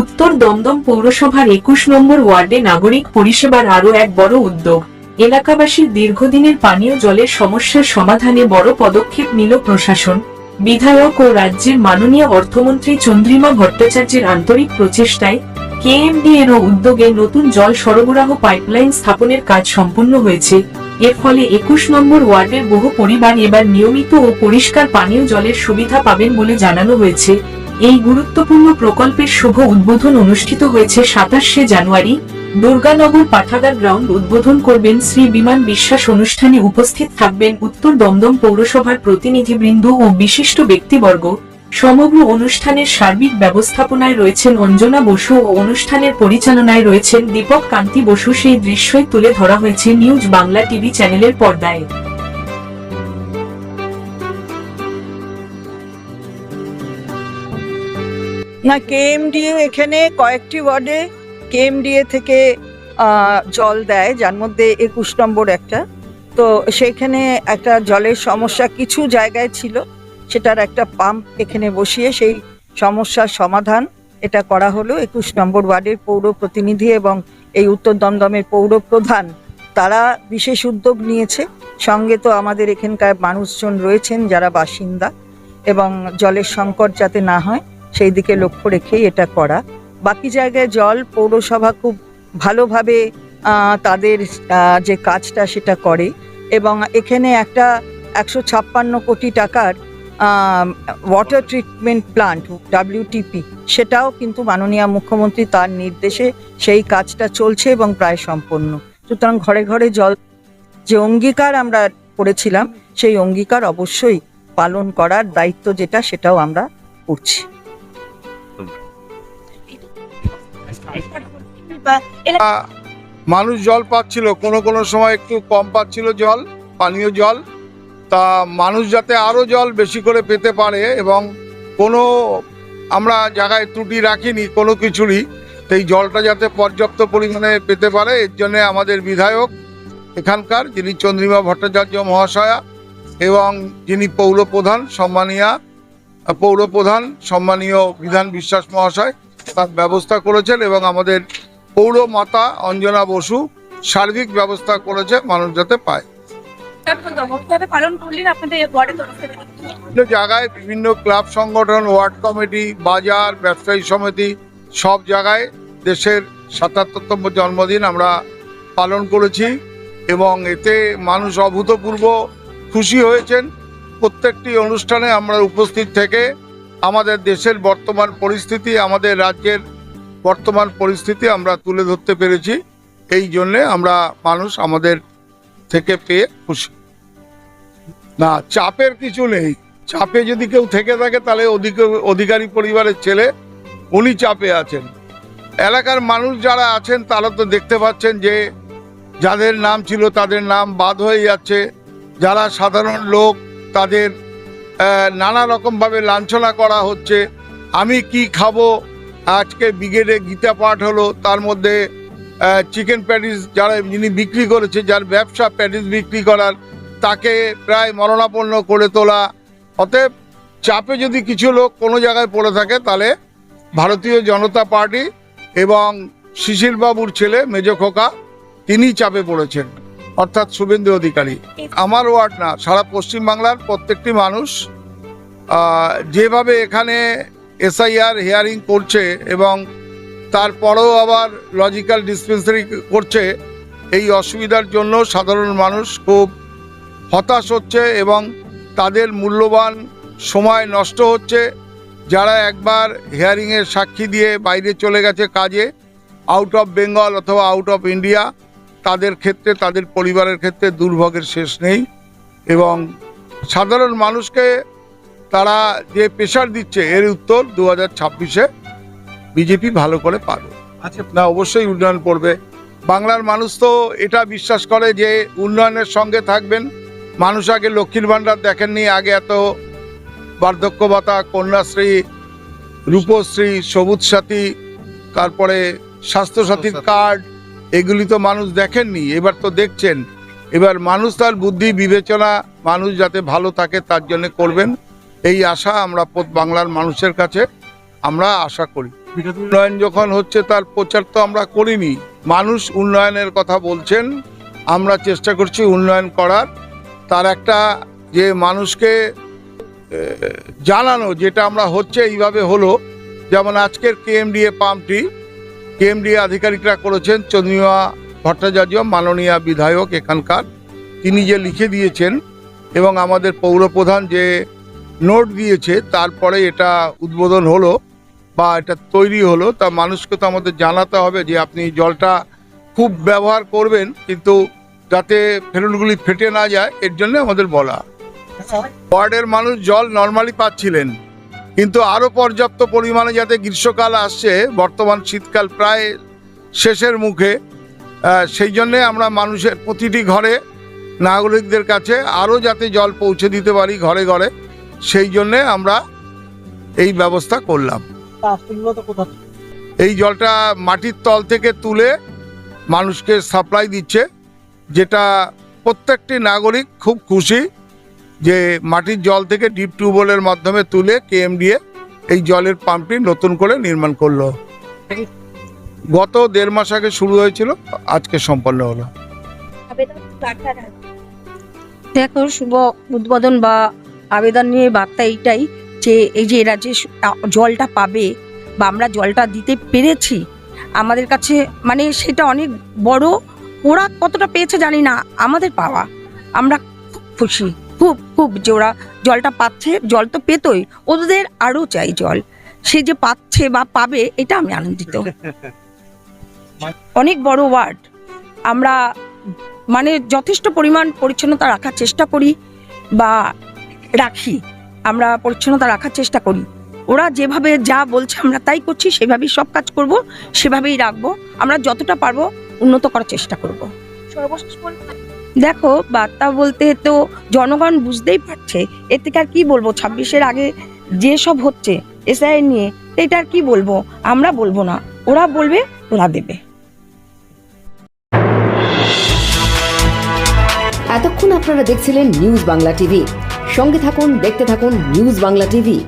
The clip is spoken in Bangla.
উত্তর দমদম পৌরসভার একুশ নম্বর ওয়ার্ডে নাগরিক পরিষেবার আরও এক বড় উদ্যোগ। এলাকাবাসীর দীর্ঘদিনের পানীয় জলের সমস্যার সমাধানে বড় পদক্ষেপ নিল প্রশাসন। বিধায়ক ও রাজ্যের মাননীয় অর্থমন্ত্রী চন্দ্রিমা ভট্টাচার্যের আন্তরিক প্রচেষ্টায় কেএমডি এর উদ্যোগে নতুন জল সরবরাহ পাইপলাইন স্থাপনের কাজ সম্পন্ন হয়েছে। এর ফলে একুশ নম্বর ওয়ার্ডের বহু পরিবার এবার নিয়মিত ও পরিষ্কার পানীয় জলের সুবিধা পাবেন বলে জানানো হয়েছে। এই গুরুত্বপূর্ণ প্রকল্পের শুভ উদ্বোধন অনুষ্ঠিত হয়েছে সাতাশে জানুয়ারি। দুর্গানগর পাঠাগার গ্রাউন্ড উদ্বোধন করবেন শ্রী বিমান বিশ্বাস অনুষ্ঠানে উপস্থিত থাকবেন উত্তর দমদম পৌরসভার প্রতিনিধিবৃন্দ ও বিশিষ্ট ব্যক্তিবর্গ। সমগ্র অনুষ্ঠানের সার্বিক ব্যবস্থাপনায় রয়েছেন অঞ্জনা বসু ও অনুষ্ঠানের পরিচালনায় রয়েছেন দীপক কান্তি বসু। সেই দৃশ্যই তুলে ধরা হয়েছে নিউজ বাংলা টিভি চ্যানেলের পর্দায়। না কেএমডিএ এখানে কয়েকটি ওয়ার্ডে কেএমডিএ থেকে জল দেয়, যার মধ্যে একুশ নম্বর একটা। তো সেখানে একটা জলের সমস্যা কিছু জায়গায় ছিল, সেটার একটা পাম্প এখানে বসিয়ে সেই সমস্যার সমাধান এটা করা হলো। একুশ নম্বর ওয়ার্ডের পৌর প্রতিনিধি এবং এই উত্তর দমদমের পৌর প্রধান, তারা বিশেষ উদ্যোগ নিয়েছে। সঙ্গে তো আমাদের এখানকার মানুষজন রয়েছেন যারা বাসিন্দা এবং জলের সংকট যাতে না হয়। সেই দিকে লক্ষ্য রেখেই এটা করা। বাকি জায়গায় জল পৌরসভা খুব ভালোভাবে তাদের যে কাজটা সেটা করে এবং এখানে একটা একশো ছাপ্পান্ন কোটি টাকার ওয়াটার ট্রিটমেন্ট প্লান্ট ডাব্লিউটিপি সেটাও কিন্তু মাননীয় মুখ্যমন্ত্রী তার নির্দেশে সেই কাজটা চলছে এবং প্রায় সম্পন্ন সুতরাং ঘরে ঘরে জল, যে অঙ্গীকার আমরা করেছিলাম, সেই অঙ্গীকার অবশ্যই পালন করার দায়িত্ব যেটা, সেটাও আমরা করছি। মানুষ জল পাচ্ছিল, কোনো কোনো সময় একটু কম পাচ্ছিল জল, পানীয় জল। তা মানুষ যাতে আরও জল বেশি করে পেতে পারে এবং কোনো আমরা জায়গায় ত্রুটি রাখিনি, কোনো কিছুরই এই জলটা যাতে পর্যাপ্ত পরিমাণে পেতে পারে, এর জন্য আমাদের বিধায়ক এখানকার, যিনি চন্দ্রিমা ভট্টাচার্য মহাশয়া এবং যিনি পৌর প্রধান সম্মানীয়া পৌর প্রধান সম্মানীয় বিধান বিশ্বাস মহাশয় ব্যবস্থা করেছেন এবং আমাদের পৌর মাতা অঞ্জনা বসু সার্বিক ব্যবস্থা করেছে মানুষ যাতে পায়। বিভিন্ন জায়গায় বিভিন্ন ক্লাব সংগঠন ওয়ার্ড কমিটি বাজার ব্যবসায়ী সমিতি সব জায়গায় দেশের সাতাত্তরতম জন্মদিন আমরা পালন করেছি এবং এতে মানুষ অভূতপূর্ব খুশি হয়েছেন। প্রত্যেকটি অনুষ্ঠানে আমরা উপস্থিত থেকে আমাদের দেশের বর্তমান পরিস্থিতি, আমাদের রাজ্যের বর্তমান পরিস্থিতি আমরা তুলে ধরতে পেরেছি। এই জন্যে আমরা মানুষ আমাদের থেকে পেয়ে খুশি। না, চাপের কিছু নেই। চাপে যদি কেউ থেকে থাকে, তাহলে অধিক- অধিকারী পরিবারের ছেলে, উনি চাপে আছেন। এলাকার মানুষ যারা আছেন, তারা তো দেখতে পাচ্ছেন যে, যাদের নাম ছিল তাদের নাম বাদ হয়ে যাচ্ছে। যারা সাধারণ লোক, তাদের নানা রকমভাবে লাঞ্ছনা করা হচ্ছে। আমি কি খাব? আজকে ব্রিগেডে গীতা পাঠ হলো, তার মধ্যে চিকেন প্যাটিস যারা যিনি বিক্রি করেছে, যার ব্যবসা প্যাটিস বিক্রি করার, তাকে প্রায় মরণাপন্ন করে তোলা। অতএব চাপে যদি কিছু লোক কোনো জায়গায় পড়ে থাকে, তাহলে ভারতীয় জনতা পার্টি এবং শিশির বাবুর ছেলে মেজ খোকা তিনি চাপে পড়েছেন। অর্থাৎ শুভেন্দু অধিকারী। আমার ওয়ার্ড না, সারা পশ্চিমবাংলার প্রত্যেকটি মানুষ যেভাবে এখানে এসআইআর হিয়ারিং করছে এবং তারপরেও আবার লজিক্যাল ডিসপেন্সারি করছে, এই অসুবিধার জন্য সাধারণ মানুষ খুব হতাশ হচ্ছে এবং তাদের মূল্যবান সময় নষ্ট হচ্ছে। যারা একবার হিয়ারিংয়ের সাক্ষী দিয়ে বাইরে চলে গেছে কাজে আউট অফ বেঙ্গল অথবা আউট অফ ইন্ডিয়া তাদের ক্ষেত্রে তাদের পরিবারের ক্ষেত্রে দুর্ভোগের শেষ নেই এবং সাধারণ মানুষকে তারা যে প্রেশার দিচ্ছে এর উত্তর দু হাজার ছাব্বিশে বিজেপি ভালো করে পাবে। আচ্ছা না অবশ্যই উন্নয়ন করবে। বাংলার মানুষ তো এটা বিশ্বাস করে যে উন্নয়নের সঙ্গে থাকবেন। মানুষ আগে লক্ষ্মীর ভাণ্ডার দেখেননি আগে এত বার্ধক্য ভাতা কন্যাশ্রী রূপশ্রী সবুজ সাথী তারপরে স্বাস্থ্যসাথীর স্বাস্থ্যসাথী। কার্ড এগুলি তো মানুষ দেখেননি, এবার তো দেখছেন। এবার মানুষ তার বুদ্ধি, বিবেচনা, মানুষ যাতে ভালো থাকে তার জন্য করবেন, এই আশা আমরা বাংলার মানুষের কাছে আমরা আশা করি। উন্নয়ন যখন হচ্ছে তার প্রচার তো আমরা করিনি, মানুষ উন্নয়নের কথা বলছেন, আমরা চেষ্টা করছি উন্নয়ন করার। তার একটা যে মানুষকে জানানো, যেটা আমরা হচ্ছে এইভাবে হলো, যেমন আজকের কেএমডিএ পাম্পটি কেএমডিএ আধিকারিকরা করেছেন, চন্দ্রিমা ভট্টাচার্য, মাননীয় বিধায়ক এখানকার। তিনি যে লিখে দিয়েছেন এবং আমাদের পৌরপ্রধান যে নোট দিয়েছে, তারপরে এটা উদ্বোধন হলো বা এটা তৈরি হলো, তা মানুষকে তো আমাদের জানাতে হবে যে আপনি জলটা খুব ব্যবহার করবেন, কিন্তু যাতে ফেলুলগুলি ফেটে না যায়, এর জন্য আমাদের বলা। ওয়ার্ডের মানুষ জল নর্মালি পাচ্ছিলেন। কিন্তু আরও পর্যাপ্ত পরিমাণে যাতে গ্রীষ্মকাল আসছে, বর্তমান শীতকাল প্রায় শেষের মুখে সেই জন্যে আমরা মানুষের প্রতিটি ঘরে নাগরিকদের কাছে আরও যাতে জল পৌঁছে দিতে পারি ঘরে ঘরে, সেই জন্যে আমরা এই ব্যবস্থা করলাম। এই জলটা মাটির তল থেকে তুলে মানুষকে সাপ্লাই দিচ্ছে, যেটা প্রত্যেকটি নাগরিক খুব খুশি। যে মাটির জল থেকে ডিপ টিউবওয়েলের মাধ্যমে তুলে কেএমডিএ এই জলের পাম্পটি নতুন করে নির্মাণ করল। গত দেড় মাস আগে শুরু হয়েছিল, আজকে সম্পন্ন হলো। দেখো, শুভ উদ্বোধন বা আবেদন নিয়ে বার্তা এইটাই যে এই যে এরা যে জলটা পাবে বা আমরা জলটা দিতে পেরেছি, আমাদের কাছে মানে সেটা অনেক বড়, ওরা কতটা পেয়েছে জানি না, আমাদের পাওয়া। আমরা খুব খুশি। খুব খুব ওরা জলটা পাচ্ছে, জল তো পেতই, ওদের আরও চাই জল। সে যে পাচ্ছে বা পাবে, এটা আমি আনন্দিত। অনেক বড় ওয়ার্ড। আমরা মানে যথেষ্ট পরিমাণ পরিচ্ছন্নতা রাখার চেষ্টা করি বা রাখি। আমরা পরিচ্ছন্নতা রাখার চেষ্টা করি। ওরা যেভাবে যা বলছে আমরা তাই করছি, সেভাবেই সব কাজ করব, সেভাবেই রাখব। আমরা যতটা পারব উন্নত করার চেষ্টা করব। সর্বশেষ দেখো, বার্তা বলতে তো জনগণ বুঝতেই পারছে। এর থেকে আর কি বলব? ছাব্বিশের আগে যে সব হচ্ছে এসআই নিয়ে এটা আর কি বলব? আমরা বলব না। ওরা বলবে, ওরা দেবে। এতক্ষণ আপনারা দেখছিলেন নিউজ বাংলা টিভি। সঙ্গে থাকুন, দেখতে থাকুন নিউজ বাংলা টিভি।